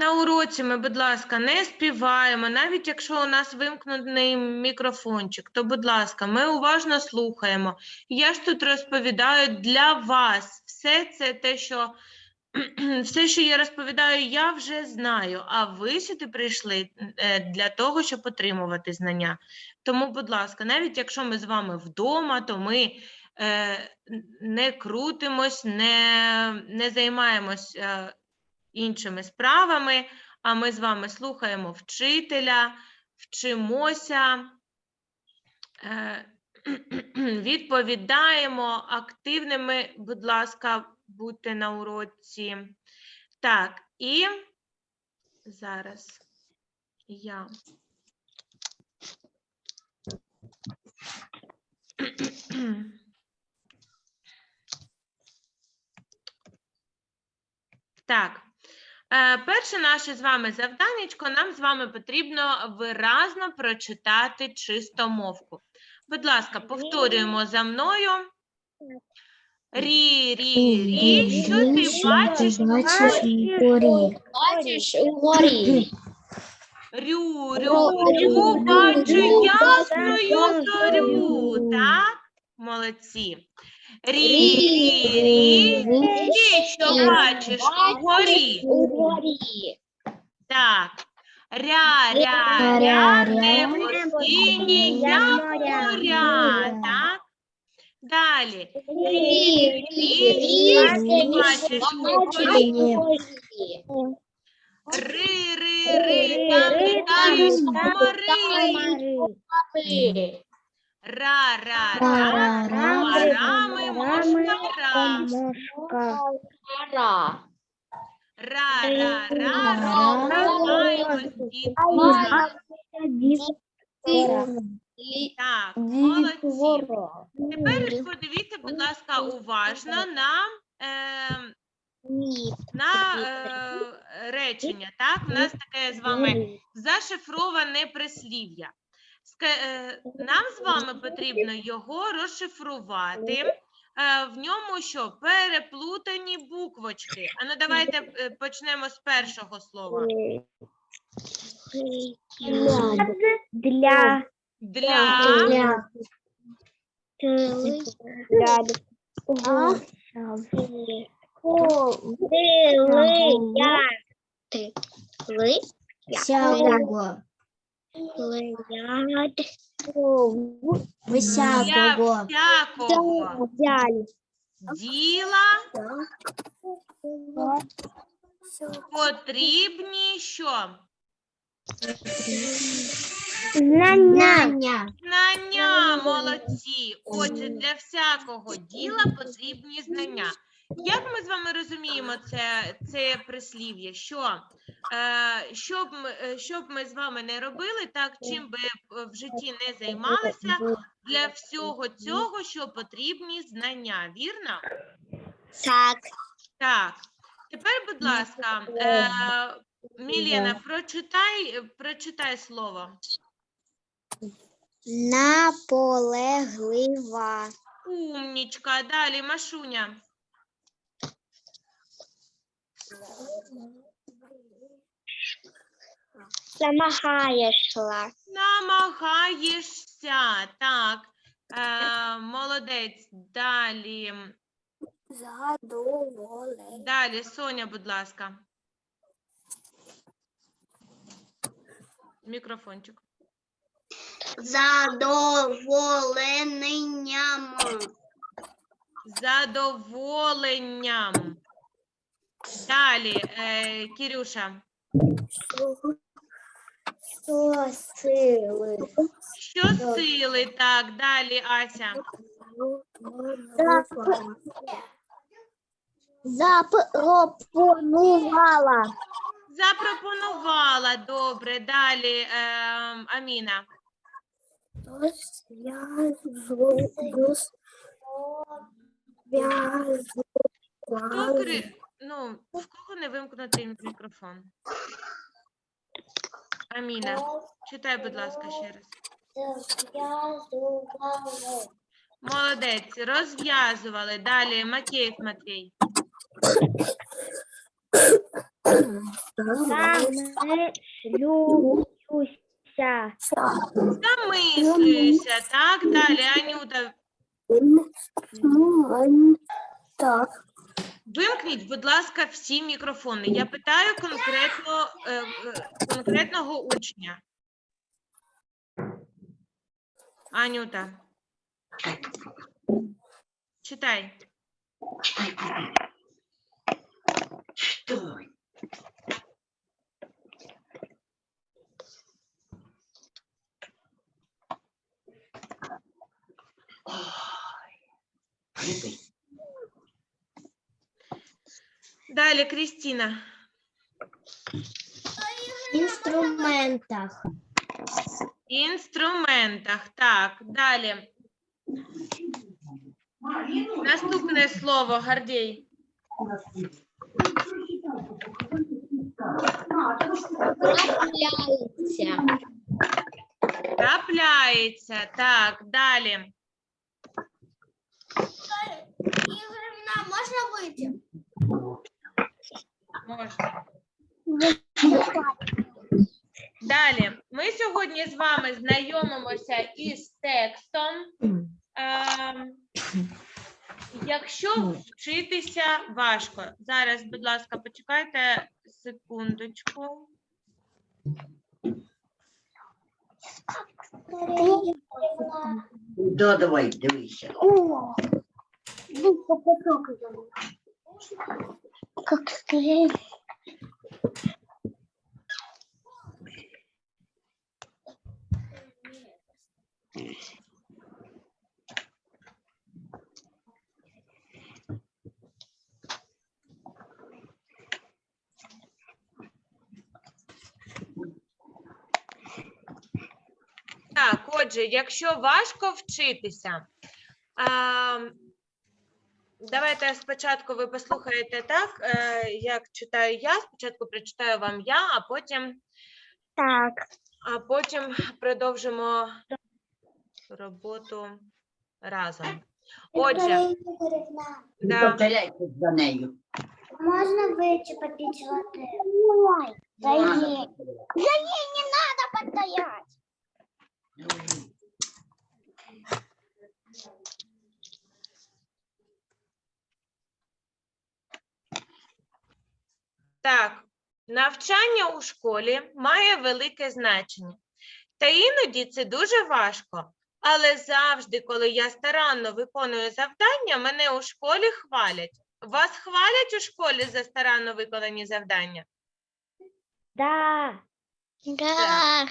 На уроці ми, будь ласка, не співаємо, навіть якщо у нас вимкнений мікрофончик, то, будь ласка, ми уважно слухаємо. Я ж тут розповідаю для вас. Все це те, що все, що я розповідаю, я вже знаю. А ви сюди прийшли е, для того, щоб отримувати знання. Тому, будь ласка, навіть якщо ми з вами вдома, то ми не крутимось, не, не займаємось. е, іншими справами, а ми з вами слухаємо вчителя, вчимося, е, відповідаємо активними, будь ласка, будьте на уроці. Так, і зараз я. Так, Е, Перше наше з вами завданнячко, нам з вами потрібно виразно прочитати чистомовку. Будь ласка, повторюємо за мною. Рі, рі, рі, що ти бачиш? Бачиш горі. Бачиш угорі. Рю, рю, рю, бачу ясною зорю. Так, молодці. Рі, рі, рі, ти що бачиш угорі? Угорі. Так. Ря, ря, ря, небо синє, як моря, так? Далі. Рі, рі, рі, бачиш угорі? Ри, ри, ри, там літають комари. Ра, ра, ра, комарами мошкара. Ра. Ра, ра, ра, розмагаємось дітки. Так, молодці. Тепер подивіться, будь ласка, уважно на, е, на е, речення. Так, у нас таке з вами зашифроване прислів'я. Е, Нам з вами потрібно його розшифрувати. Е, В ньому що? Переплутані буквочки. А ну давайте е, почнемо з першого слова. Для Для всякого. для Всякого. всякого діла потрібні що? Знання. Знання, молодці. Отже, для всякого діла потрібні знання. Як ми з вами розуміємо це, це прислів'я? Що, е, щоб, ми, е, щоб ми з вами не робили, так чим би в житті не займалися, для всього цього, що потрібні знання, вірно? Так. Так. Тепер, будь ласка, е, Мілена, прочитай, прочитай слово. Наполеглива. Умнічка. Далі, Машуня. Замагаєшла. Намагаєшся. Так. Е, молодець. Далі. Задоволена. Далі, Соня, будь ласка. Мікрофончик. Задоволенням. Задоволенням. Далі, е, Кірюша. Сили. Щосили. Так, далі, Ася. Запропонувала. Запропонувала. Добре. Далі, е, Аміна. Хто кри... Ну, в кого не вимкнутий мікрофон? Аміна, читай, будь ласка, ще раз. Молодець, розв'язували. Далі Макеєв Матвій. Замислюся. Замислююся. Так, далі, Анюта, Так. Вимкніть, будь ласка, всі мікрофони. Я питаю конкретно, е, конкретного учня. Анюта. Читай. Далі, Крістіна. Інструментах. Інструментах. Так, далі. Наступне слово, Гордій. Трапляється. Трапляється. Так, далі. Ігорівна, можна вийти? Можна. Далі. Ми сьогодні з вами знайомимося із текстом. Ем, Якщо вчитися важко. Зараз, будь ласка, почекайте секундочку. Да, давай, дивися. О, как скорее. Так, отже, якщо важко вчитися, а, давайте спочатку ви послухаєте так, е, як читаю я. Спочатку прочитаю вам я, а потім, Так. а потім продовжимо роботу разом. Отже, да, Повторяйте за нею. Можно выйти попить воды? Ой, да ей. Да ей не надо подстоять. Так, навчання у школі має велике значення. Та іноді це дуже важко. Але завжди, коли я старанно виконую завдання, мене у школі хвалять. Вас хвалять у школі за старанно виконані завдання? Да. Да. да.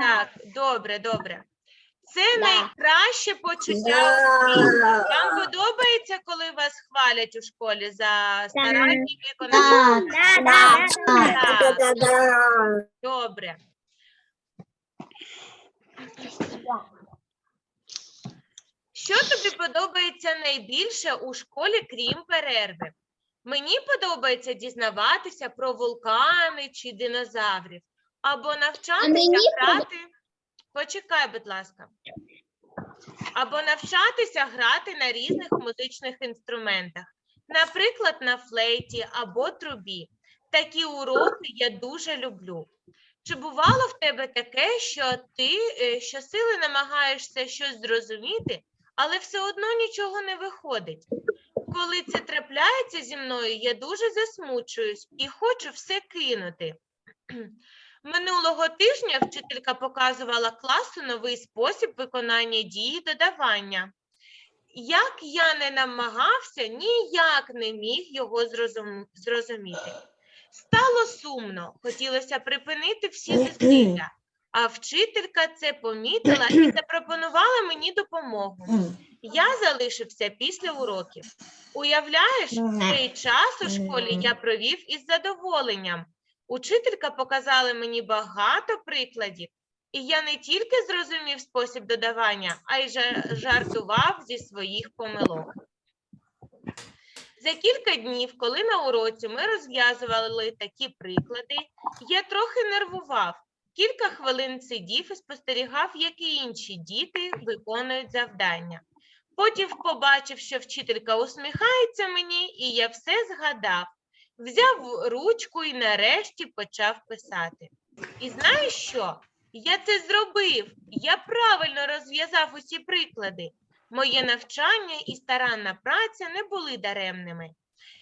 Так, добре, добре. Це Да. найкраще почуття у світі. Вам подобається, коли вас хвалять у школі за да, да. Так, добре. Що тобі подобається найбільше у школі, крім перерви? Мені подобається дізнаватися про вулкани чи динозаврів, або навчатися мені грати. Почекай, будь ласка. Або навчатися грати на різних музичних інструментах, наприклад, на флейті або трубі. Такі уроки я дуже люблю. Чи бувало в тебе таке, що ти е, щосили намагаєшся щось зрозуміти, але все одно нічого не виходить? Коли це трапляється зі мною, я дуже засмучуюсь і хочу все кинути. Минулого тижня вчителька показувала класу новий спосіб виконання дії додавання. Як я не намагався, ніяк не міг його зрозум- зрозуміти. Стало сумно, хотілося припинити всі зусилля, а вчителька це помітила і запропонувала мені допомогу. Я залишився після уроків. Уявляєш, цей час у школі я провів із задоволенням. Учителька показала мені багато прикладів, і я не тільки зрозумів спосіб додавання, а й жартував зі своїх помилок. За кілька днів, коли на уроці ми розв'язували такі приклади, я трохи нервував. Кілька хвилин сидів і спостерігав, як і інші діти виконують завдання. Потім побачив, що вчителька усміхається мені, і я все згадав. Взяв ручку і нарешті почав писати. І знаєш що? Я це зробив. Я правильно розв'язав усі приклади. Моє навчання і старанна праця не були даремними.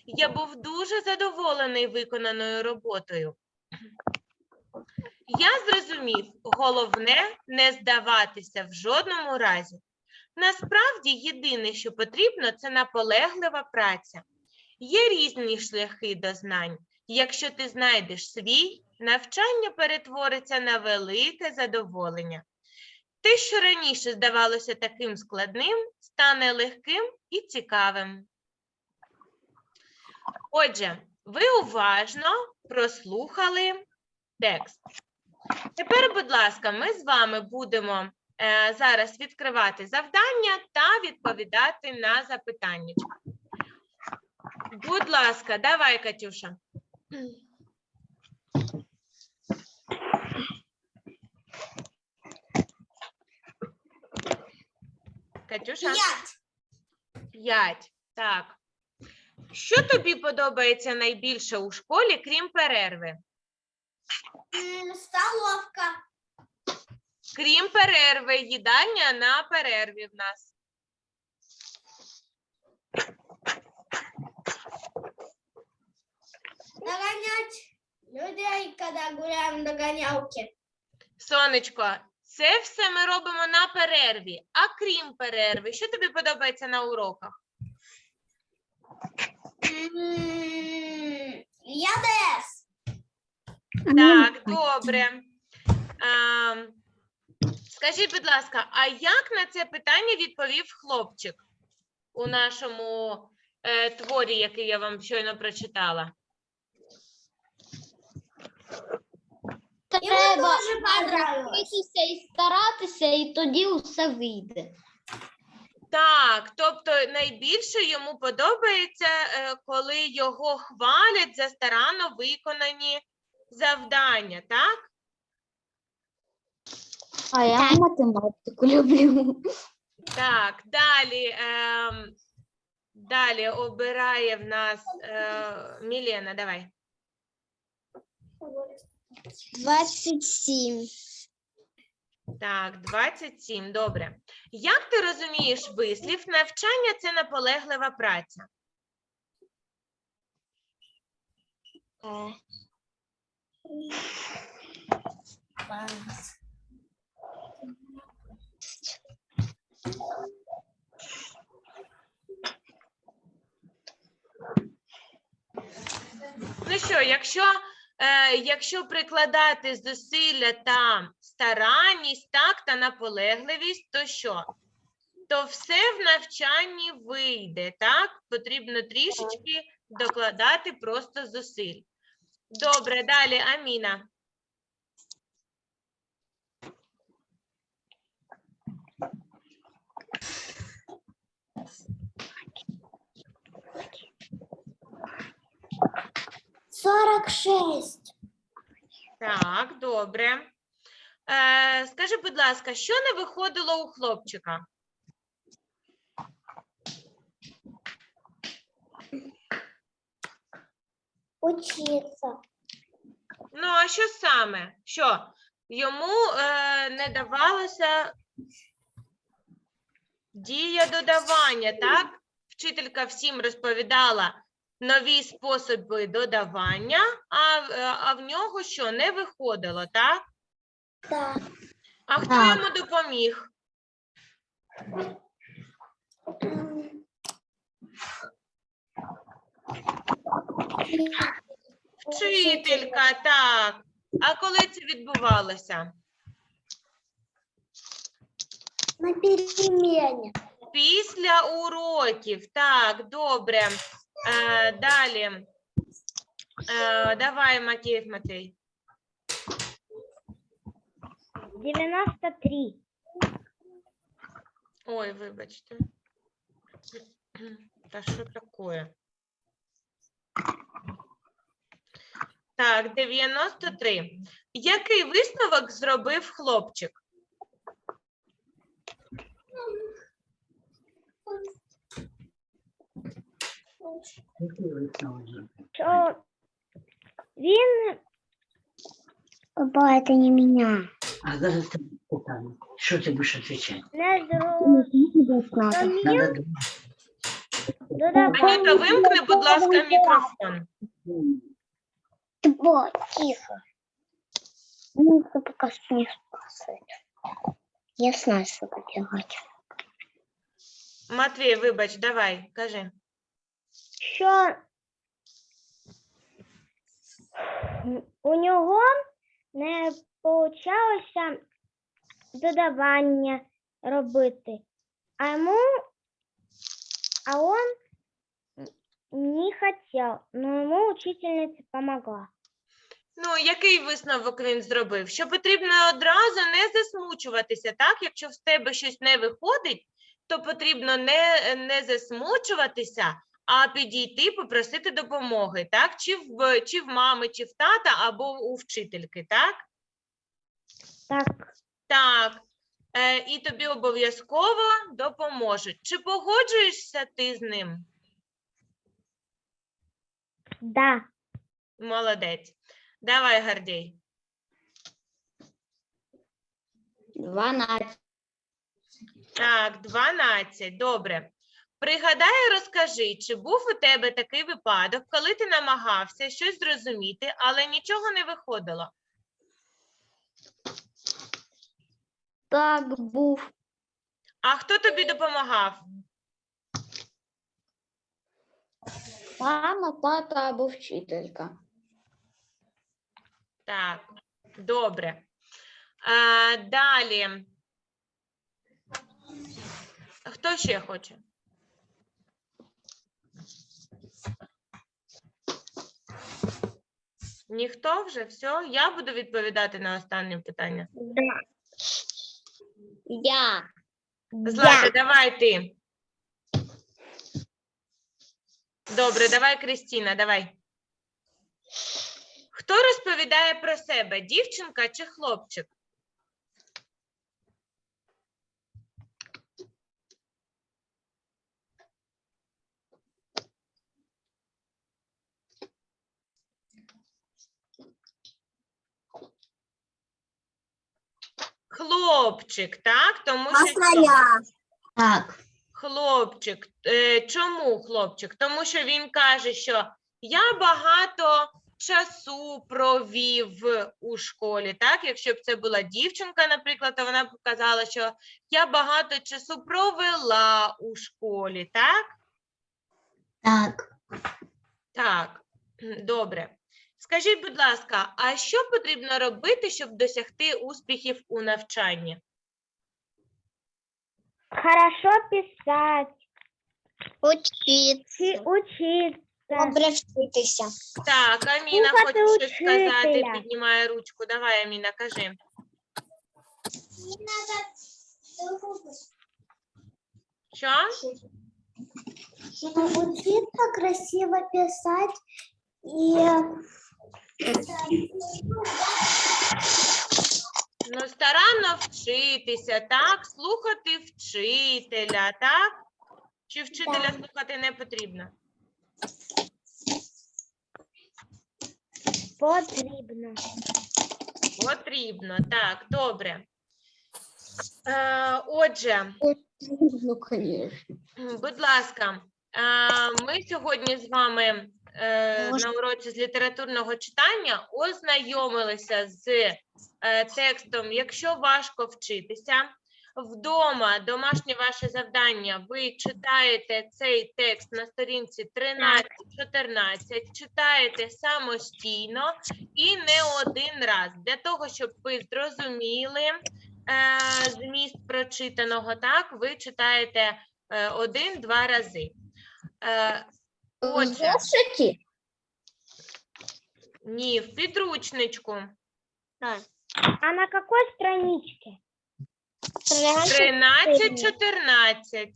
Я був дуже задоволений виконаною роботою. Я зрозумів, головне не здаватися в жодному разі. Насправді, єдине, що потрібно, це наполеглива праця. Є різні шляхи до знань. Якщо ти знайдеш свій, навчання перетвориться на велике задоволення. Те, що раніше здавалося таким складним, стане легким і цікавим. Отже, ви уважно прослухали текст. Тепер, будь ласка, ми з вами будемо е, зараз відкривати завдання та відповідати на запитання. Будь ласка, давай, Катюша. Катюша? П'ять. П'ять. Так. Що тобі подобається найбільше у школі, крім перерви? Столовка. Крім перерви, їдання на перерві в нас. Догонять людей, когда гуляем в догонялке. Сонечко, це все ми робимо на перерві. А крім перерви, що тобі подобається на уроках? Я ДС. Так, добре. А, скажіть, будь ласка, а як на це питання відповів хлопчик у нашому е, творі, який я вам щойно прочитала? Треба тоже вчитися і старатися, і тоді усе вийде. Так, тобто найбільше йому подобається, е, коли його хвалять за старанно виконані завдання, так? А я математику люблю. Так, далі. ем, далі обирає в нас е, Мілена, давай. 27. Так, 27, добре. Як ти розумієш вислів, навчання це наполеглива праця? Ну що, якщо, е, якщо прикладати зусилля та старанність, так, та наполегливість, то що? То все в навчанні вийде, так? Потрібно трішечки докладати просто зусиль. Добре, далі, Аміна. Сорок шесть. Так, добре. Е, скажи, будь ласка, що не виходило у хлопчика? Учиться. Ну, а що саме? Що? Йому е, не давалося дія додавання, так? Вчителька всім розповідала нові способи додавання, а, а в нього що, не виходило, так? Так. А хто Так. йому допоміг? Вчителька, так. А коли це відбувалося? На перемене. Після уроків. Так, добре. Е, далі. Е, давай, Макеєв Матей. 93. Ой, вибачте. Та що таке? Так, 93. Який висновок зробив хлопчик? Що він Папа, это не меня. А зараз тебе питаю. Що ти будеш відповідати? не зрозумів Надо думати. додавання Аніта, вимкни, будь ласка, мікрофон. Типа, тихо. Ну, это пока что не спасает. Я знаю, что делать. Матвій, вибач, давай, кажи. Що у нього не получалося додавання робити, а йому, а он не хотел, но ему учительница помогла. Ну, який висновок він зробив? Що потрібно одразу не засмучуватися, так? Якщо в тебе щось не виходить, то потрібно не, не засмучуватися, а підійти, попросити допомоги, так? Чи в, чи в мами, чи в тата, або у вчительки, так? Так, Так. Е, і тобі обов'язково допоможуть. Чи погоджуєшся ти з ним? да. Молодець. Давай, Гордій. 12. Так, 12. Добре. Пригадай, і розкажи, чи був у тебе такий випадок, коли ти намагався щось зрозуміти, але нічого не виходило? Так, був. А хто тобі допомагав? Мама, тата або вчителька. Так, добре. А, далі. Хто ще хоче? Ніхто вже? Все? Я буду відповідати на останнє питання. Да. Я. Злата, давай ти. Добре, давай, Крістіна, давай. Хто розповідає про себе? Дівчинка чи хлопчик? Хлопчик, так? Тому що? Так. Хлопчик. Е, чому хлопчик? Тому що він каже, що я багато часу провів у школі. Так, якщо б це була дівчинка, наприклад, то вона б казала, що я багато часу провела у школі, так? Так. Так, добре. Скажіть, будь ласка, а що потрібно робити, щоб досягти успіхів у навчанні? Хорошо писать, Учиться. чи учиться. Добре вчитися. Так, Аміна Слухати хоче щось сказати, учителя. піднімає ручку. Давай, Аміна, кажи. Що? Учиться красиво писать и Ну, старанно вчитися, так? Слухати вчителя, так? Чи вчителя слухати не потрібно? потрібно. Потрібно, так, добре. Е, отже, конечно. Будь ласка, е, ми сьогодні з вами е, на уроці з літературного читання ознайомилися з е, текстом Якщо важко вчитися. Вдома домашнє ваше завдання. Ви читаєте цей текст на сторінці 13-14, читаєте самостійно і не один раз для того, щоб ви зрозуміли е, зміст прочитаного. Так, ви читаєте е, один-два рази. Е, Отже. Зошиті? ні, в підручничку. А на какой страничке? 13-14.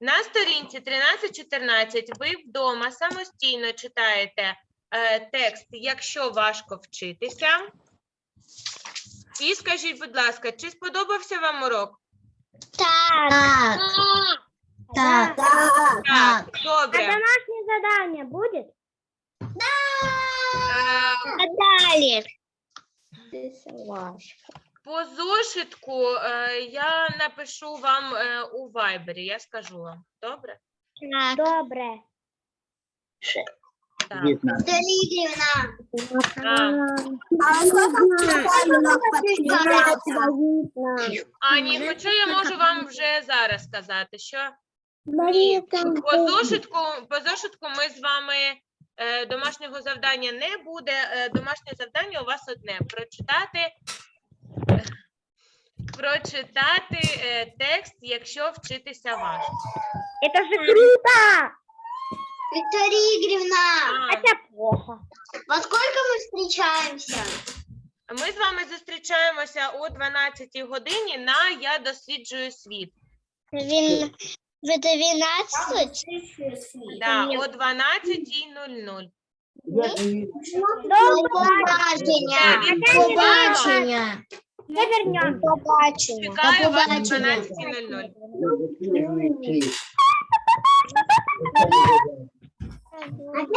На сторінці 13-14 ви вдома самостійно читаєте е, текст, якщо важко вчитися. І скажіть, будь ласка, чи сподобався вам урок? Так. Так. Так. Так, Так. добре. домашнее задание будет? Е, Дали. По зошитку е, я напишу вам е, у вайбері, я скажу вам. Добре? Добре. Так. В'єтнам. Лидия, А, Ані, хоча я можу вам вже зараз сказати, що Ні, по зошитку, по зошитку ми з вами е, домашнього завдання не буде. Е, домашнє завдання у вас одне прочитати. Прочитати е, текст, якщо вчитися важко. Это же круто! Виктория Игоревна, А, Это плохо. во сколько мы встречаемся? Ми з вами зустрічаємося о 12 годині на Я досліджую світ. В 12? Да, о 12.00. Я даю. До побачення. Побачення. Вернем. Побачення. Чекаю вас о побачення. 12.00. Досліджую світ.